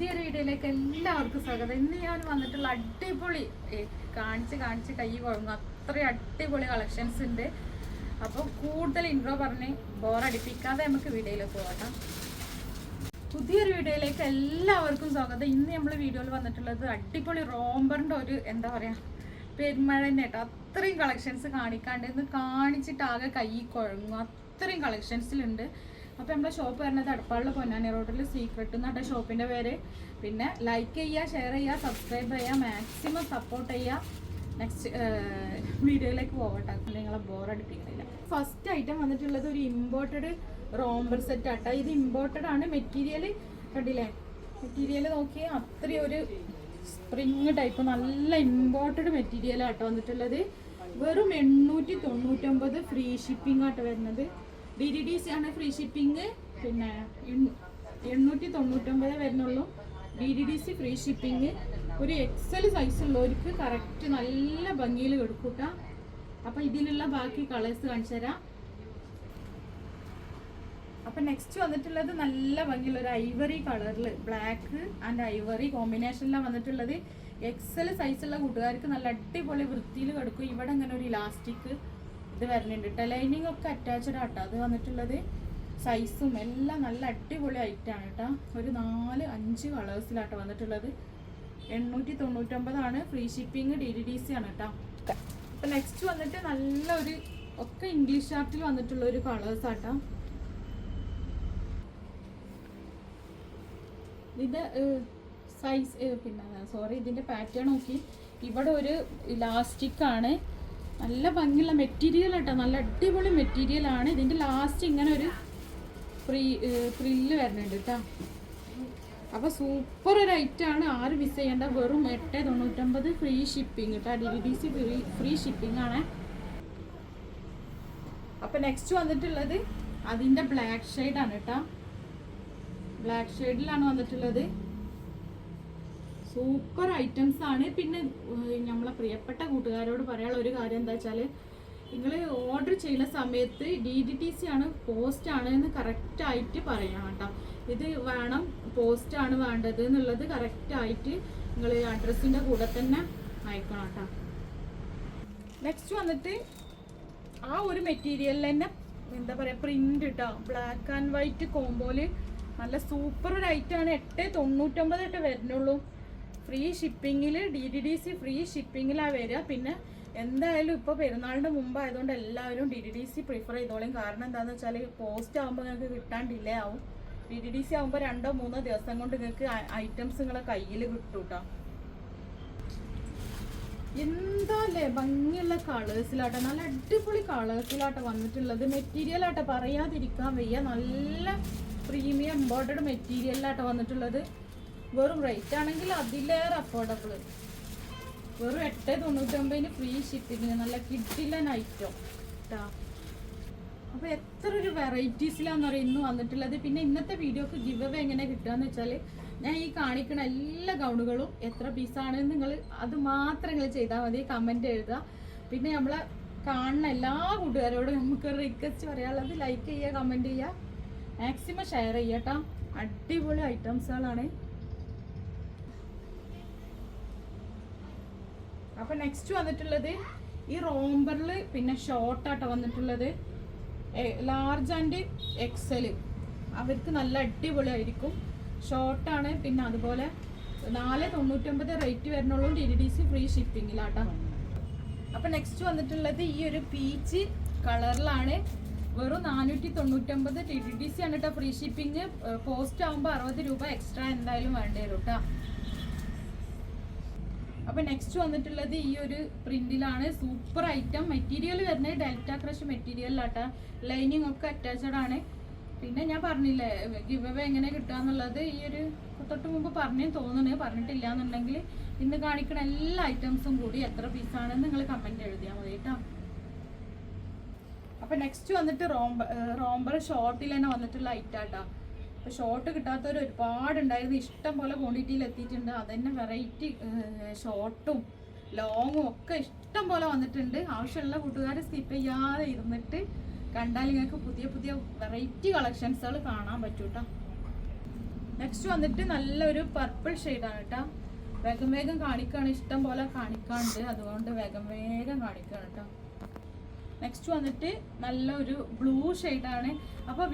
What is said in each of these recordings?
പുതിയൊരു വീഡിയോയിലേക്ക് എല്ലാവർക്കും സ്വാഗതം. ഇന്ന് ഞാൻ വന്നിട്ടുള്ള അടിപൊളി കാണിച്ച് കാണിച്ച് കൈ കുഴങ്ങും. അത്രയും അടിപൊളി കളക്ഷൻസ് ഉണ്ട്. അപ്പോൾ കൂടുതൽ ഇൻട്രോ പറഞ്ഞ് ബോറടിപ്പിക്കാതെ നമുക്ക് വീഡിയോയിലേക്ക് പോകാം പുതിയൊരു വീഡിയോയിലേക്ക് എല്ലാവർക്കും സ്വാഗതം. ഇന്ന് നമ്മൾ വീഡിയോയിൽ വന്നിട്ടുള്ളത് അടിപൊളി റോംബറിന്റെ ഒരു എന്താ പറയുക പെരുമഴ തന്നെ കേട്ടോ. അത്രയും കളക്ഷൻസ് കാണിക്കാണ്ട് ഇന്ന് കാണിച്ചിട്ടാകെ കൈ കുഴങ്ങും. അത്രയും കളക്ഷൻസിലുണ്ട് അപ്പോൾ നമ്മുടെ ഷോപ്പ് വരുന്നത് അടപ്പാളിലെ പൊന്നാനി റോഡിൽ സീക്രട്ട് എന്നാണ് ഷോപ്പിന്റെ പേര്. പിന്നെ ലൈക്ക് ചെയ്യുക ഷെയർ ചെയ്യുക സബ്സ്ക്രൈബ് ചെയ്യുക മാക്സിമം സപ്പോർട്ട് ചെയ്യുക നെക്സ്റ്റ് വീഡിയോയിലേക്ക് പോകട്ടെ. നിങ്ങളെ ബോറടിപ്പിക്കുന്നില്ല ഫസ്റ്റ് ഐറ്റം വന്നിട്ടുള്ളത് ഒരു ഇമ്പോർട്ടഡ് റോംബർ സെറ്റ് ആട്ടോ ഇത് ഇമ്പോർട്ടഡ് ആണ്. മെറ്റീരിയൽ കണ്ടില്ലേ? മെറ്റീരിയൽ നോക്കി അത്രയും ഒരു സ്പ്രിങ് ടൈപ്പ് നല്ല ഇമ്പോർട്ടഡ് മെറ്റീരിയൽ ആട്ടോ വന്നിട്ടുള്ളത്. വെറും എണ്ണൂറ്റി തൊണ്ണൂറ്റൊമ്പത് ഫ്രീ ഷിപ്പിംഗ് ആട്ടോ വരുന്നത്. ഡി ഡി ഡി സി ആണ് ഫ്രീ ഷിപ്പിംഗ് പിന്നെ എണ്ണൂ- എണ്ണൂറ്റി തൊണ്ണൂറ്റൊമ്പത് വരുന്നുള്ളൂ. D D D C free shipping ഒരു എക്സൽ സൈസ് ഉള്ളവർക്ക് കറക്റ്റ് നല്ല ഭംഗിയിൽ എടുക്കൂട്ട അപ്പം ഇതിലുള്ള ബാക്കി കളേഴ്സ് കാണിച്ചു തരാം. അപ്പം നെക്സ്റ്റ് വന്നിട്ടുള്ളത് നല്ല ഭംഗിയുള്ള ഒരു ഐവറി കളറിൽ ബ്ലാക്ക് ആൻഡ് ഐവറി കോമ്പിനേഷനിലാണ് വന്നിട്ടുള്ളത്. എക്സൽ സൈസുള്ള കൂട്ടുകാർക്ക് നല്ല അടിപൊളി വൃത്തിയിൽ കിടക്കും. ഇവിടെ അങ്ങനെ ഒരു ഇലാസ്റ്റിക് ഇത് വരുന്നുണ്ട് കേട്ടോ ലൈനിങ് ഒക്കെ അറ്റാച്ച്ഡ് ആട്ടോ അത് വന്നിട്ടുള്ളത് സൈസും എല്ലാം നല്ല അടിപൊളി ഐറ്റാണ് കേട്ടോ. ഒരു നാല് അഞ്ച് കളേഴ്സിലാട്ടോ വന്നിട്ടുള്ളത്. എണ്ണൂറ്റി തൊണ്ണൂറ്റൊമ്പതാണ് free shipping D D D C ആണ് കേട്ടോ. അപ്പം നെക്സ്റ്റ് വന്നിട്ട് നല്ലൊരു ഒക്കെ ഇംഗ്ലീഷ് ആർട്ടിൽ വന്നിട്ടുള്ള ഒരു കളേഴ്സ് ആട്ടോ ഇത് സൈസ് പിന്നെ സോറി ഇതിന്റെ പാറ്റേൺ നോക്കി. ഇവിടെ ഒരു ഇലാസ്റ്റിക് ആണ്. നല്ല ഭംഗിയുള്ള മെറ്റീരിയൽ കേട്ടോ നല്ല അടിപൊളി മെറ്റീരിയൽ ആണ്. ഇതിന്റെ ലാസ്റ്റ് ഇങ്ങനെ ഒരു ഫ്രീ ഫ്രില്ല് വരുന്നുണ്ട് കേട്ടോ അപ്പോൾ സൂപ്പർ ഒരു ഐറ്റം ആണ്. ആരും മിസ് ചെയ്യേണ്ട. വെറും എട്ട് തൊണ്ണൂറ്റൊമ്പത് ഫ്രീ ഷിപ്പിംഗ് കേട്ടോ D D C free shipping ആണ്. അപ്പോൾ നെക്സ്റ്റ് വന്നിട്ടുള്ളത് അതിന്റെ ബ്ലാക്ക് ആണ് കേട്ടോ ബ്ലാക്ക് ഷെയ്ഡിലാണ് വന്നിട്ടുള്ളത്. സൂപ്പർ ഐറ്റംസ് ആണ്. പിന്നെ നമ്മളെ പ്രിയപ്പെട്ട കൂട്ടുകാരോട് പറയാനുള്ള ഒരു കാര്യം എന്താ വെച്ചാൽ നിങ്ങൾ ഓർഡർ ചെയ്യുന്ന സമയത്ത് ഡി ഡി ടി സി ആണ് പോസ്റ്റ് ആണ് എന്ന് കറക്റ്റ് ആയിട്ട് പറയണം കേട്ടോ. ഇത് വേണം പോസ്റ്റ് ആണ് വേണ്ടത് എന്നുള്ളത് കറക്റ്റ് ആയിട്ട് നിങ്ങൾ അഡ്രസ്സിന്റെ കൂടെ തന്നെ അയക്കണം കേട്ടോ. നെക്സ്റ്റ് വന്നിട്ട് ആ ഒരു മെറ്റീരിയലിൽ തന്നെ എന്താ പറയുക പ്രിന്റ് കേട്ടോ ബ്ലാക്ക് ആൻഡ് വൈറ്റ് കോമ്പോൽ നല്ല സൂപ്പർ ഒരു ഐറ്റമാണ് എട്ട് തൊണ്ണൂറ്റൊമ്പത് ഇട്ട് വരുന്നുള്ളൂ. Free ഷിപ്പിങ്ങിൽ D D D C free ഷിപ്പിങ്ങിലാണ് വരിക. പിന്നെ എന്തായാലും ഇപ്പോൾ പെരുന്നാളിന്റെ മുമ്പ് ആയതുകൊണ്ട് എല്ലാവരും D D D C prefer ചെയ്തോളും. കാരണം എന്താണെന്ന് വെച്ചാൽ പോസ്റ്റ് ആകുമ്പോൾ നിങ്ങൾക്ക് കിട്ടാൻ ഡിലേ ആവും. ഡി ഡി ഡി സി ആകുമ്പോൾ രണ്ടോ മൂന്നോ ദിവസം കൊണ്ട് നിങ്ങൾക്ക് ഐറ്റംസ് നിങ്ങളെ കയ്യിൽ കിട്ടും കേട്ടോ എന്താല്ലേ ഭംഗിയുള്ള കളേഴ്സിലാട്ടെ നല്ല അടിപൊളി കളേഴ്സിലാട്ടെ വന്നിട്ടുള്ളത്. മെറ്റീരിയൽ ആട്ടെ പറയാതിരിക്കാൻ വയ്യ. നല്ല പ്രീമിയം എംബോർഡഡ് മെറ്റീരിയലിലാട്ടെ വന്നിട്ടുള്ളത്. വെറും റേറ്റ് ആണെങ്കിൽ അതിലേറെ അഫോർഡബിൾ വെറും എട്ട് തൊണ്ണൂറ്റൊമ്പതിന് ഫ്രീ ഷിപ്പിങ്ങിന് നല്ല കിഡിലൻ ഐറ്റം കേട്ടോ അപ്പോൾ എത്ര ഒരു വെറൈറ്റീസിലാന്ന് പറയും ഇന്ന് വന്നിട്ടുള്ളത്. പിന്നെ ഇന്നത്തെ വീഡിയോക്ക് ഗിവ് അവേ എങ്ങനെ കിട്ടുകയെന്ന് വെച്ചാൽ ഞാൻ ഈ കാണിക്കുന്ന എല്ലാ ഗൗണുകളും എത്ര പീസാണ് നിങ്ങൾ അത് മാത്രം നിങ്ങൾ ചെയ്താൽ മതി കമന്റ് എഴുതുക. പിന്നെ നമ്മളെ കാണുന്ന എല്ലാ കൂട്ടുകാരോടും നമുക്ക് റിക്വസ്റ്റ് പറയാനുള്ളത് ലൈക്ക് ചെയ്യുക കമന്റ് ചെയ്യുക. മാക്സിമം ഷെയർ ചെയ്യട്ടോ അടിപൊളി ഐറ്റംസുകളാണ് അപ്പൊ നെക്സ്റ്റ് വന്നിട്ടുള്ളത് ഈ റോംബറിൽ പിന്നെ ഷോർട്ടാട്ടോ വന്നിട്ടുള്ളത്. ലാർജ് ആൻഡ് എക്സൽ അവർക്ക് നല്ല അടിപൊളിയായിരിക്കും. ഷോർട്ടാണ് പിന്നെ അതുപോലെ നാല് തൊണ്ണൂറ്റൊമ്പത് റേറ്റ് വരുന്നുള്ളൂ ഡി ഡി സി ഫ്രീ ഷിപ്പിങ്ങിലാട്ടോ അപ്പൊ നെക്സ്റ്റ് വന്നിട്ടുള്ളത് ഈ ഒരു പീച്ച് കളറിലാണ് വെറും നാനൂറ്റി തൊണ്ണൂറ്റൊമ്പത് ടി ഡി ഡി സി ആണ് കേട്ടോ ഫ്രീ ഷിപ്പിംഗ് പോസ്റ്റ് ആകുമ്പോൾ അറുപത് രൂപ എക്സ്ട്രാ എന്തായാലും വേണ്ടി വരും കേട്ടോ അപ്പൊ നെക്സ്റ്റ് വന്നിട്ടുള്ളത് ഈ ഒരു പ്രിന്റിലാണ് സൂപ്പർ ഐറ്റം മെറ്റീരിയൽ വരുന്നത്. ഡെൽറ്റ ക്രഷ് മെറ്റീരിയലാട്ട ലൈനിങ് ഒക്കെ അറ്റാച്ച്ഡ് ആണ്. പിന്നെ ഞാൻ പറഞ്ഞില്ലേ ഗിവ് അവേ എങ്ങനെ കിട്ടാന്നുള്ളത് ഈ ഒരു തൊട്ട് മുമ്പ് പറഞ്ഞു തോന്നുന്നു. പറഞ്ഞിട്ടില്ല എന്നുണ്ടെങ്കിൽ ഇന്ന് കാണിക്കുന്ന എല്ലാ ഐറ്റംസും കൂടി എത്ര പീസാണെന്ന് നിങ്ങൾ കമന്റ് എഴുതിയാൽ മതി കേട്ടോ. അപ്പൊ നെക്സ്റ്റ് വന്നിട്ട് റോംബ റോംബർ ഷോർട്ടിൽ തന്നെ വന്നിട്ടുള്ള ഐറ്റാട്ടാ അപ്പൊ ഷോർട്ട് കിട്ടാത്തവർ ഒരുപാട് ഉണ്ടായിരുന്നു ഇഷ്ടം പോലെ ക്വാണ്ടിറ്റിയിൽ എത്തിയിട്ടുണ്ട്. അതന്നെ വെറൈറ്റി ഷോർട്ടും ലോങ്ങും ഒക്കെ ഇഷ്ടം പോലെ വന്നിട്ടുണ്ട്. ആവശ്യമുള്ള കൂട്ടുകാർ സ്കിപ്പ് ചെയ്യാതെ ഇരുന്നിട്ട് കണ്ടാൽ നിങ്ങൾക്ക് പുതിയ പുതിയ വെറൈറ്റി കളക്ഷൻസുകൾ കാണാൻ പറ്റൂട്ടോ നെക്സ്റ്റ് വന്നിട്ട് നല്ലൊരു പർപ്പിൾ ഷെയ്ഡാണ് കേട്ടോ വേഗം വേഗം കാണിക്കാണ്. ഇഷ്ടം പോലെ കാണിക്കാണ്ട്. അതുകൊണ്ട് വേഗം വേഗം കാണിക്കാണ് കേട്ടോ നെക്സ്റ്റ് വന്നിട്ട് നല്ലൊരു ബ്ലൂ ഷെയ്ഡാണ് അപ്പോൾ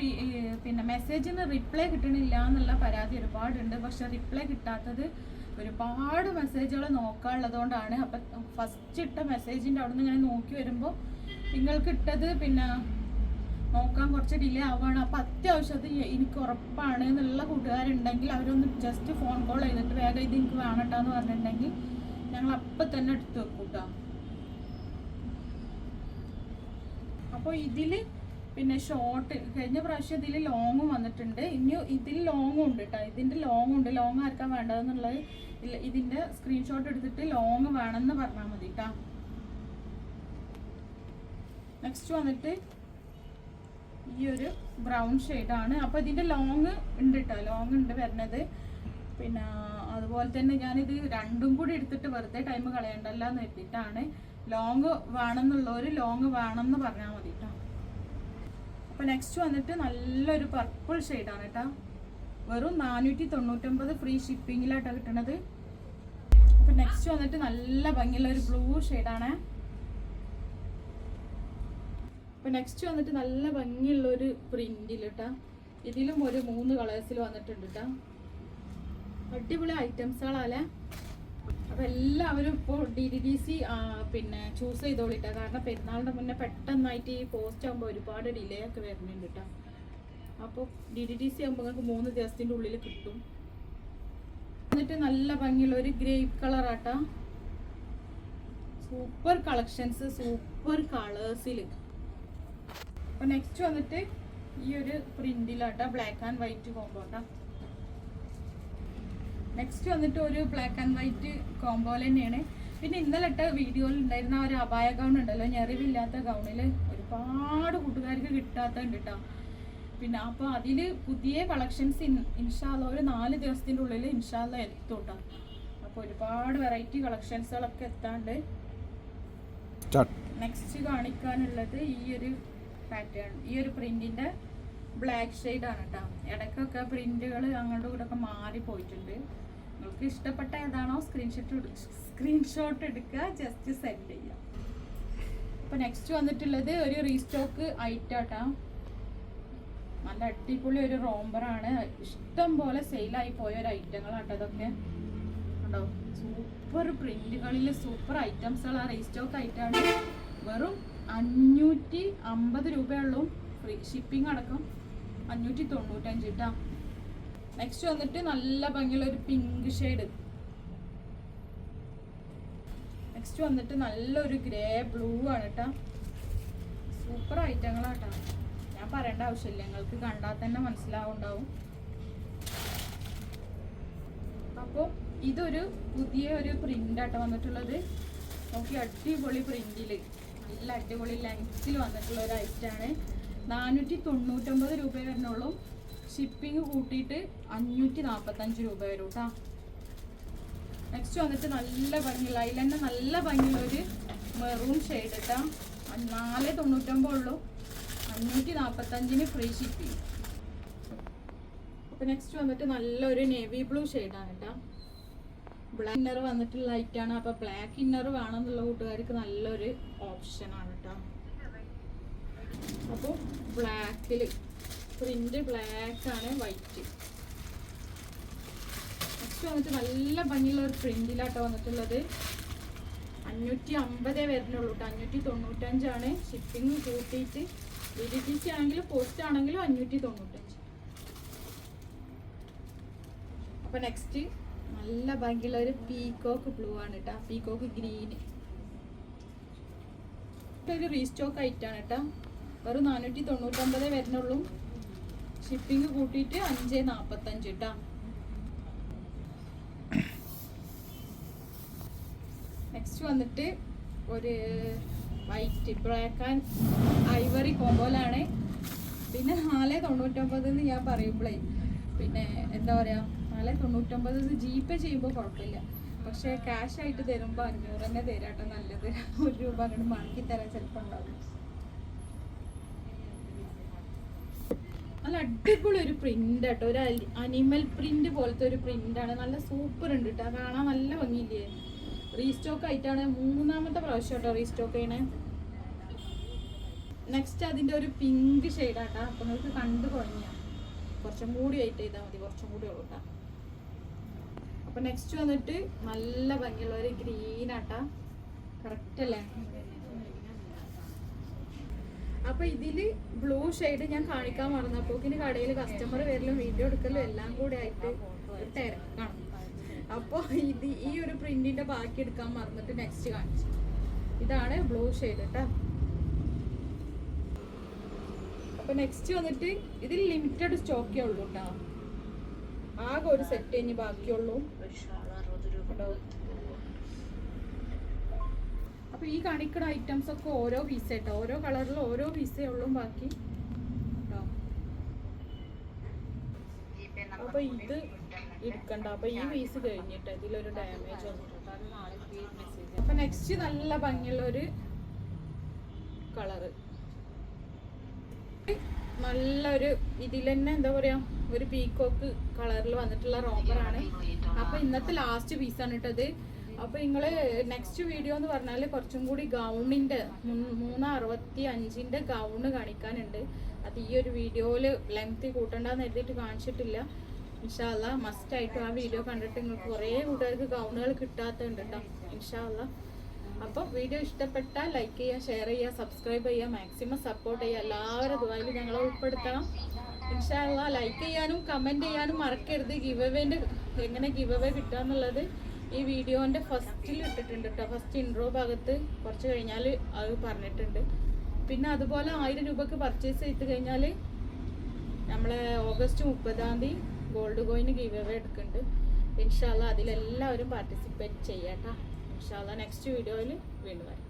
പിന്നെ മെസ്സേജിന് റിപ്ലൈ കിട്ടണില്ല എന്നുള്ള പരാതി ഒരുപാടുണ്ട്. പക്ഷെ റിപ്ലൈ കിട്ടാത്തത് ഒരുപാട് മെസ്സേജുകൾ നോക്കാനുള്ളതുകൊണ്ടാണ് അപ്പം ഫസ്റ്റ് ഇട്ട മെസ്സേജിന്റെ അവിടെ നിന്ന് ഇങ്ങനെ നോക്കി വരുമ്പോൾ നിങ്ങൾക്ക് ഇട്ടത് പിന്നെ നോക്കാൻ കുറച്ച് ഡിലേ ആവുകയാണ്. അപ്പം അത്യാവശ്യം അത് എനിക്ക് ഉറപ്പാണ് എന്നുള്ള കൂട്ടുകാരുണ്ടെങ്കിൽ അവരൊന്ന് ജസ്റ്റ് ഫോൺ കോൾ ചെയ്തിട്ട് വേഗം ഇത് എനിക്ക് വേണട്ടോ എന്ന് പറഞ്ഞിട്ടുണ്ടെങ്കിൽ ഞങ്ങൾ അപ്പം തന്നെ എടുത്ത് വെക്കും കേട്ടോ അപ്പോൾ ഇതിൽ പിന്നെ ഷോർട്ട് കഴിഞ്ഞ പ്രാവശ്യം ഇതിൽ ലോങ്ങും വന്നിട്ടുണ്ട്. ഇനി ഇതിൽ ലോങ്ങും ഉണ്ട് കേട്ടോ ഇതിന്റെ ലോങ് ഉണ്ട്. ലോങ് ആർക്കാ വേണ്ടതെന്നുള്ളത് ഇതിന്റെ സ്ക്രീൻഷോട്ട് എടുത്തിട്ട് ലോങ് വേണമെന്ന് പറഞ്ഞാൽ മതി കേട്ടോ നെക്സ്റ്റ് വന്നിട്ട് ഈ ഒരു ബ്രൗൺ ഷെയ്ഡാണ് അപ്പോൾ ഇതിന്റെ ലോങ് ഉണ്ട് കേട്ടോ ലോങ് ഉണ്ട് വരുന്നത് പിന്നെ അതുപോലെ തന്നെ ഞാനിത് രണ്ടും കൂടി എടുത്തിട്ട് വെറുതെ ടൈം കളയണ്ടല്ലോ എന്ന് കരുതിയിട്ടാണ്. ലോങ് ഒരു ലോങ് വേണമെന്ന് പറഞ്ഞാൽ മതി കേട്ടോ അപ്പോൾ നെക്സ്റ്റ് വന്നിട്ട് നല്ലൊരു പർപ്പിൾ ഷെയ്ഡാണ് കേട്ടോ വെറും നാനൂറ്റി തൊണ്ണൂറ്റൊമ്പത് ഫ്രീ ഷിപ്പിങ്ങിലായിട്ടാണ് കിട്ടണത്. അപ്പോൾ നെക്സ്റ്റ് വന്നിട്ട് നല്ല ഭംഗിയുള്ള ഒരു ബ്ലൂ ഷെയ്ഡാണ് അപ്പോൾ നെക്സ്റ്റ് വന്നിട്ട് നല്ല ഭംഗിയുള്ള ഒരു പ്രിന്റിൽ കേട്ടോ ഇതിലും ഒരു മൂന്ന് കളേഴ്സിൽ വന്നിട്ടുണ്ട് കേട്ടോ അടിപൊളി ഐറ്റംസുകളല്ലേ അപ്പൊ എല്ലാവരും ഇപ്പോൾ ഡി ഡി ഡി സി പിന്നെ ചൂസ് ചെയ്തോളിട്ടാ. കാരണം പെരുന്നാളിന്റെ മുന്നേ പെട്ടെന്നായിട്ട് ഈ പോസ്റ്റ് ആകുമ്പോൾ ഒരുപാട് ഡിലേ ഒക്കെ വരുന്നുണ്ട് കേട്ടോ അപ്പോൾ ഡി ഡി ഡി സി ആകുമ്പോൾ നിങ്ങൾക്ക് മൂന്ന് ദിവസത്തിന്റെ ഉള്ളിൽ കിട്ടും. എന്നിട്ട് നല്ല ഭംഗിയുള്ള ഒരു ഗ്രേപ്പ് കളറാട്ടാ സൂപ്പർ കളക്ഷൻസ് സൂപ്പർ കളേഴ്സിൽ അപ്പോൾ നെക്സ്റ്റ് വന്നിട്ട് ഈ ഒരു പ്രിന്റിലാട്ടാ ബ്ലാക്ക് ആൻഡ് വൈറ്റ് കോമ്പോട്ടാ നെക്സ്റ്റ് വന്നിട്ട് ഒരു ബ്ലാക്ക് ആൻഡ് വൈറ്റ് കോംബോ തന്നെയാണ്. പിന്നെ ഇന്നലെ ഇട്ട വീഡിയോയിൽ ഉണ്ടായിരുന്ന ഒരു അപായ ഗൗൺ ഉണ്ടല്ലോ ഞെറിവില്ലാത്ത ഗൗണിൽ ഒരുപാട് കൂട്ടുകാർക്ക് കിട്ടാത്തുണ്ട് കേട്ടോ പിന്നെ അപ്പോൾ അതിൽ പുതിയ കളക്ഷൻസ് ഇൻഷാല്ല ഒരു നാല് ദിവസത്തിന്റെ ഉള്ളിൽ ഇൻഷാല്ല എത്തും കേട്ടോ അപ്പോൾ ഒരുപാട് വെറൈറ്റി കളക്ഷൻസുകളൊക്കെ എത്താണ്ട്. നെക്സ്റ്റ് കാണിക്കാനുള്ളത് ഈ ഒരു പാറ്റേൺ ഈ ഒരു പ്രിന്റിന്റെ ബ്ലാക്ക് ഷെയ്ഡ് ആണ് കേട്ടോ ഇടയ്ക്കൊക്കെ പ്രിന്റുകൾ അങ്ങോട്ടും കൂടെ ഒക്കെ മാറി പോയിട്ടുണ്ട് നിങ്ങൾക്ക് ഇഷ്ടപ്പെട്ട ഏതാണോ സ്ക്രീൻഷോട്ട് സ്ക്രീൻഷോട്ട് എടുക്കുക ജസ്റ്റ് സെൻഡ് ചെയ്യാം അപ്പോൾ നെക്സ്റ്റ് വന്നിട്ടുള്ളത് ഒരു റീസ്റ്റോക്ക് ഐറ്റാട്ടാ നല്ല അടിപൊളി ഒരു റോംബറാണ് ഇഷ്ടം പോലെ സെയിലായി പോയ ഒരു ഐറ്റങ്ങളാട്ടോ അതൊക്കെ ഉണ്ടോ സൂപ്പർ പ്രിന്റുകളിൽ സൂപ്പർ ഐറ്റംസുകൾ ആ റീസ്റ്റോക്ക് ഐറ്റാണ് വെറും അഞ്ഞൂറ്റി അമ്പത് രൂപയുള്ളൂ ഫ്രീ ഷിപ്പിംഗ് അടക്കം അഞ്ഞൂറ്റി തൊണ്ണൂറ്റഞ്ച് കേട്ടോ നെക്സ്റ്റ് വന്നിട്ട് നല്ല ഭംഗിയുള്ള ഒരു പിങ്ക് ഷെയ്ഡ് നെക്സ്റ്റ് വന്നിട്ട് നല്ലൊരു ഗ്രേ ബ്ലൂ ആണ് കേട്ടോ സൂപ്പർ ഐറ്റങ്ങളാട്ടോ ഞാൻ പറയേണ്ട ആവശ്യമില്ല. നിങ്ങൾക്ക് കണ്ടാൽ തന്നെ മനസ്സിലാവുണ്ടാവും. അപ്പോൾ ഇതൊരു പുതിയ ഒരു പ്രിന്റാട്ടോ വന്നിട്ടുള്ളത്. നോക്കി അടിപൊളി പ്രിന്റിൽ നല്ല അടിപൊളി ലെങ്ത്തിൽ വന്നിട്ടുള്ള ഒരു ഐറ്റാണ് നാനൂറ്റി തൊണ്ണൂറ്റൊമ്പത് രൂപ വരുന്നുള്ളൂ. ഷിപ്പിംഗ് കൂട്ടിയിട്ട് അഞ്ഞൂറ്റി നാൽപ്പത്തഞ്ച് രൂപ വരും കേട്ടോ നെക്സ്റ്റ് വന്നിട്ട് നല്ല ഭംഗിയുള്ള അതിൽ തന്നെ നല്ല ഭംഗിയുള്ളൊരു മെറൂൺ ഷെയ്ഡ് കേട്ടോ നാല് തൊണ്ണൂറ്റൊമ്പത് ഉള്ളൂ. അഞ്ഞൂറ്റി നാൽപ്പത്തഞ്ചിന് ഫ്രീ ഷിപ്പിംഗ് അപ്പോൾ നെക്സ്റ്റ് വന്നിട്ട് നല്ലൊരു നേവി ബ്ലൂ ഷെയ്ഡാണ് കേട്ടോ ബ്ലാക്ക് ഇന്നർ വന്നിട്ടുള്ള ലൈറ്റാണ് അപ്പോൾ ബ്ലാക്ക് ഇന്നർ വേണമെന്നുള്ള കൂട്ടുകാർക്ക് നല്ലൊരു ഓപ്ഷനാണ് കേട്ടോ അപ്പോൾ ബ്ലാക്കിൽ പ്രിന്റ് ബ്ലാക്ക് ആണ് വൈറ്റ് നെക്സ്റ്റ് വന്നിട്ട് നല്ല ഭംഗിയുള്ള ഒരു പ്രിന്റിലാട്ടോ വന്നിട്ടുള്ളത്. അഞ്ഞൂറ്റി അമ്പതേ വരുന്നുള്ളൂ കേട്ടോ അഞ്ഞൂറ്റി തൊണ്ണൂറ്റഞ്ചാണ് ഷിപ്പിംഗ് കൂട്ടിയിട്ട് ഡി ആണെങ്കിലും പോസ്റ്റ് ആണെങ്കിലും അഞ്ഞൂറ്റി തൊണ്ണൂറ്റഞ്ച് അപ്പൊ നെക്സ്റ്റ് നല്ല ഭംഗിയുള്ള ഒരു പീകോക്ക് ബ്ലൂ ആണ് കേട്ടോ പീകോക്ക് ഗ്രീന് ഒരു റീസ്റ്റോക്ക് ആയിട്ടാണ് കേട്ടോ വെറും നാനൂറ്റി തൊണ്ണൂറ്റൊമ്പതേ വരുന്നുള്ളൂ. ഷിപ്പിംഗ് കൂട്ടിയിട്ട് അഞ്ച് നാൽപ്പത്തഞ്ച് കേട്ടോ നെക്സ്റ്റ് വന്നിട്ട് ഒരു വൈറ്റ് ബ്ലാക്ക് ആൻഡ് ഐവറി കോമ്പോലാണ് പിന്നെ നാല് തൊണ്ണൂറ്റൊമ്പത് എന്ന് ഞാൻ പറയുമ്പോഴേ പിന്നെ എന്താ പറയുക നാല് തൊണ്ണൂറ്റൊമ്പത് ജി പേ ചെയ്യുമ്പോൾ കുഴപ്പമില്ല പക്ഷെ ക്യാഷ് ആയിട്ട് തരുമ്പോൾ അഞ്ഞൂറ് തന്നെ തരാട്ടോ നല്ലത്. ഒരു രൂപ അങ്ങോട്ട് മടക്കി തരാൻ ചിലപ്പോൾ ഉണ്ടാവും. നല്ല അടിപൊളി ഒരു പ്രിന്റ് കേട്ടോ ഒരു അനിമൽ പ്രിന്റ് പോലത്തെ ഒരു പ്രിന്റ് ആണ്. നല്ല സൂപ്പർ ഉണ്ട് കേട്ടോ കാണാൻ നല്ല ഭംഗിയില്ലേ? റീസ്റ്റോക്ക് ആയിട്ടാണ്. മൂന്നാമത്തെ പ്രാവശ്യം കേട്ടോ റീസ്റ്റോക്ക് ചെയ്യണേ. നെക്സ്റ്റ് അതിന്റെ ഒരു പിങ്ക് ഷെയ്ഡാട്ടാ അപ്പൊ നിങ്ങൾക്ക് കണ്ടു തുടങ്ങിയാ. കുറച്ചും കൂടി വെയിറ്റ് ചെയ്താൽ മതി. കുറച്ചും കൂടി ഉള്ളൂ കേട്ടോ അപ്പൊ നെക്സ്റ്റ് വന്നിട്ട് നല്ല ഭംഗിയുള്ള ഒരു ഗ്രീൻ ആട്ടാ. കറക്റ്റ് അല്ലേ? അപ്പൊ ഇതിൽ ബ്ലൂ ഷെയ്ഡ് ഞാൻ കാണിക്കാൻ മറന്നപ്പോ ഇതിന് കടയിൽ കസ്റ്റമർ വരലും വീഡിയോ എടുക്കലും എല്ലാം കൂടെ ആയിട്ട് തിരക്കാണ്. അപ്പൊ ഇത് ഈ ഒരു പ്രിന്റിന്റെ ബാക്കി എടുക്കാൻ മറന്നിട്ട് നെക്സ്റ്റ് കാണിച്ചു. ഇതാണ് ബ്ലൂ ഷെയ്ഡ് കേട്ടോ അപ്പൊ നെക്സ്റ്റ് വന്നിട്ട് ഇതിൽ ലിമിറ്റഡ് സ്റ്റോക്കേ ഉള്ളൂ കേട്ടോ ആകെ ഒരു സെറ്റ് ഇനി ബാക്കിയുള്ളൂ. കേട്ടോ അപ്പൊ ഈ കാണിക്കുന്ന ഐറ്റംസ് ഒക്കെ ഓരോ പീസ് കേട്ടോ ഓരോ കളറിൽ ഓരോ പീസേ ഉള്ളൂ ബാക്കി? കേട്ടോ അപ്പൊ ഇത് എടുക്കണ്ട. അപ്പൊ ഈ പീസ് കഴിഞ്ഞിട്ട് ഇതിലൊരു ഡാമേജ് അപ്പൊ നെക്സ്റ്റ് നല്ല ഭംഗിയുള്ള ഒരു കളറ് നല്ലൊരു ഇതിൽ തന്നെ എന്താ പറയാ? ഒരു പീക്കോക്ക് കളറിൽ വന്നിട്ടുള്ള റോബറാണ് അപ്പൊ ഇന്നത്തെ ലാസ്റ്റ് പീസാണ് ഇട്ടത് അപ്പൊ നിങ്ങൾ നെക്സ്റ്റ് വീഡിയോ എന്ന് പറഞ്ഞാൽ കുറച്ചും കൂടി ഗൗണിന്റെ മൂന്ന് അറുപത്തി അഞ്ചിന്റെ ഗൗണ് കാണിക്കാനുണ്ട്. അത് ഈ ഒരു വീഡിയോയിൽ ലെങ്ത് കൂട്ടണ്ടെന്ന് എഴുതിയിട്ട് കാണിച്ചിട്ടില്ല. ഇൻഷാല്ല മസ്റ്റ് ആയിട്ട് ആ വീഡിയോ കണ്ടിട്ട് നിങ്ങൾക്ക് കുറേ കൂട്ടുകാർക്ക് ഗൗണുകൾ കിട്ടാത്തതുണ്ട് കേട്ടോ ഇൻഷാല്ല അപ്പോൾ വീഡിയോ ഇഷ്ടപ്പെട്ടാൽ ലൈക്ക് ചെയ്യുക ഷെയർ ചെയ്യുക സബ്സ്ക്രൈബ് ചെയ്യുക മാക്സിമം സപ്പോർട്ട് ചെയ്യുക എല്ലാവരും ദുബായിൽ ഞങ്ങളെ ഉൾപ്പെടുത്തണം. ഇൻഷാല്ല ലൈക്ക് ചെയ്യാനും കമന്റ് ചെയ്യാനും മറക്കരുത്. ഗിവ് എങ്ങനെ ഗിവ് അവേ കിട്ടുക എന്നുള്ളത് ഈ വീഡിയോന്റെ ഫസ്റ്റിൽ ഇട്ടിട്ടുണ്ട് കേട്ടോ ഫസ്റ്റ് ഇൻട്രോ ഭാഗത്ത് കുറച്ച് കഴിഞ്ഞാൽ അത് പറഞ്ഞിട്ടുണ്ട്. പിന്നെ അതുപോലെ ആയിരം രൂപക്ക് പർച്ചേസ് ചെയ്ത് കഴിഞ്ഞാൽ നമ്മളെ ഓഗസ്റ്റ് മുപ്പതാം തീയതി ഗോൾഡ് കോയിന് ഗീവ് അവേ എടുക്കുന്നുണ്ട് ഇൻഷാല്ല അതിലെല്ലാവരും പാർട്ടിസിപ്പേറ്റ് ചെയ്യാം കേട്ടോ ഇൻഷാല്ല നെക്സ്റ്റ് വീഡിയോയിൽ വീണ്ടും വരാം.